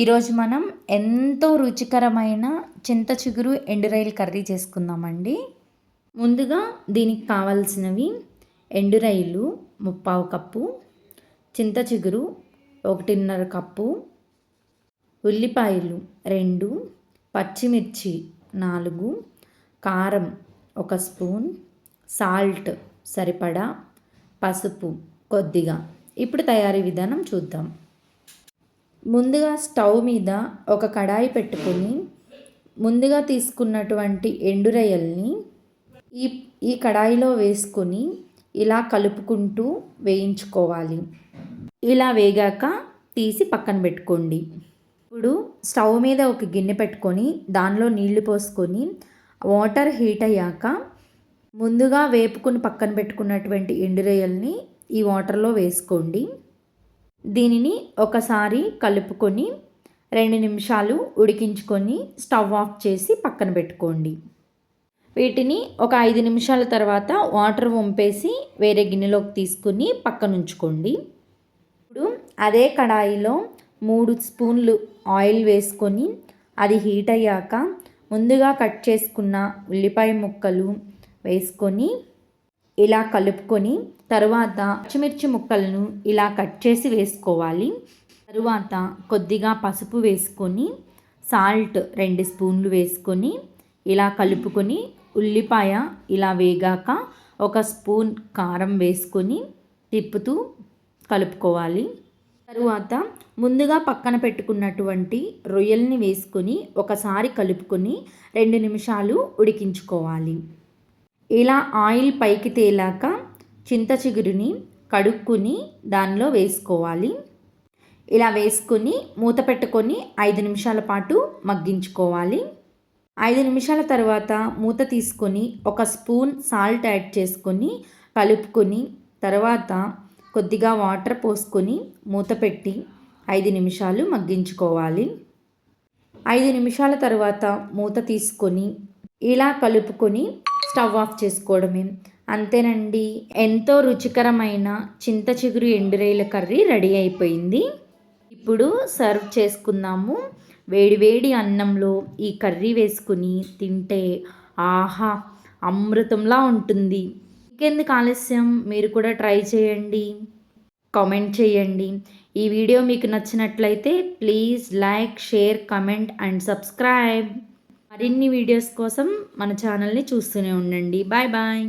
ఈరోజు మనం ఎంతో రుచికరమైన చింత చిగురు ఎండురాయిలు కర్రీ చేసుకుందామండి. ముందుగా దీనికి కావాల్సినవి ఎండురాయిలు ముప్పావు కప్పు చింత చిగురు ఒకటిన్నర కప్పు ఉల్లిపాయలు రెండు పచ్చిమిర్చి నాలుగు కారం ఒక స్పూన్ సాల్ట్ సరిపడా పసుపు కొద్దిగా. ఇప్పుడు తయారీ విధానం చూద్దాం. ముందుగా స్టవ్ మీద ఒక కడాయి పెట్టుకొని ముందుగా తీసుకున్నటువంటి ఎండురయ్యల్ని ఈ ఈ కడాయిలో వేసుకొని ఇలా కలుపుకుంటూ వేయించుకోవాలి. ఇలా వేగాక తీసి పక్కన పెట్టుకోండి. ఇప్పుడు స్టవ్ మీద ఒక గిన్నె పెట్టుకొని దానిలో నీళ్ళు పోసుకొని వాటర్ హీట్ అయ్యాక ముందుగా వేపుకుని పక్కన పెట్టుకున్నటువంటి ఎండురయ్యల్ని ఈ వాటర్లో వేసుకోండి. దీనిని ఒకసారి కలుపుకొని రెండు నిమిషాలు ఉడికించుకొని స్టవ్ ఆఫ్ చేసి పక్కన పెట్టుకోండి. వీటిని ఒక ఐదు నిమిషాల తర్వాత వాటర్ వంపేసి వేరే గిన్నెలోకి తీసుకుని పక్కన ఉంచుకోండి. ఇప్పుడు అదే కడాయిలో మూడు స్పూన్లు ఆయిల్ వేసుకొని అది హీట్ అయ్యాక ముందుగా కట్ చేసుకున్న ఉల్లిపాయ ముక్కలు వేసుకొని ఇలా కలుపుకొని తరువాత పచ్చిమిర్చి ముక్కలను ఇలా కట్ చేసి వేసుకోవాలి. తరువాత కొద్దిగా పసుపు వేసుకొని సాల్ట్ రెండు స్పూన్లు వేసుకొని ఇలా కలుపుకొని ఉల్లిపాయ ఇలా వేగాక ఒక స్పూన్ కారం వేసుకొని తిప్పుతూ కలుపుకోవాలి. తరువాత ముందుగా పక్కన పెట్టుకున్నటువంటి రొయ్యల్ని వేసుకొని ఒకసారి కలుపుకొని రెండు నిమిషాలు ఉడికించుకోవాలి. ఇలా ఆయిల్ పైకి తేలాక చింత చిగురుని కడుక్కుని దానిలో వేసుకోవాలి. ఇలా వేసుకొని మూత పెట్టుకొని ఐదు నిమిషాల పాటు మగ్గించుకోవాలి. ఐదు నిమిషాల తర్వాత మూత తీసుకొని ఒక స్పూన్ సాల్ట్ యాడ్ చేసుకొని కలుపుకొని తర్వాత కొద్దిగా వాటర్ పోసుకొని మూత పెట్టి ఐదు నిమిషాలు మగ్గించుకోవాలి. ఐదు నిమిషాల తర్వాత మూత తీసుకొని ఇలా కలుపుకొని స్టవ్ ఆఫ్ చేసుకోవడమే. అంతేనండి. ఎంతో రుచికరమైన చింత చిగురు ఎండురేల కర్రీ రెడీ అయిపోయింది. ఇప్పుడు సర్వ్ చేసుకుందాము. వేడివేడి అన్నంలో ఈ కర్రీ వేసుకుని తింటే ఆహా అమృతంలా ఉంటుంది. ఇంకెందుకు ఆలస్యం? మీరు కూడా ట్రై చేయండి. కామెంట్ చేయండి. ఈ వీడియో మీకు నచ్చినట్లయితే please like share comment and subscribe. మరిన్ని వీడియోస్ కోసం మన ఛానల్ని చూస్తూనే ఉండండి. Bye bye.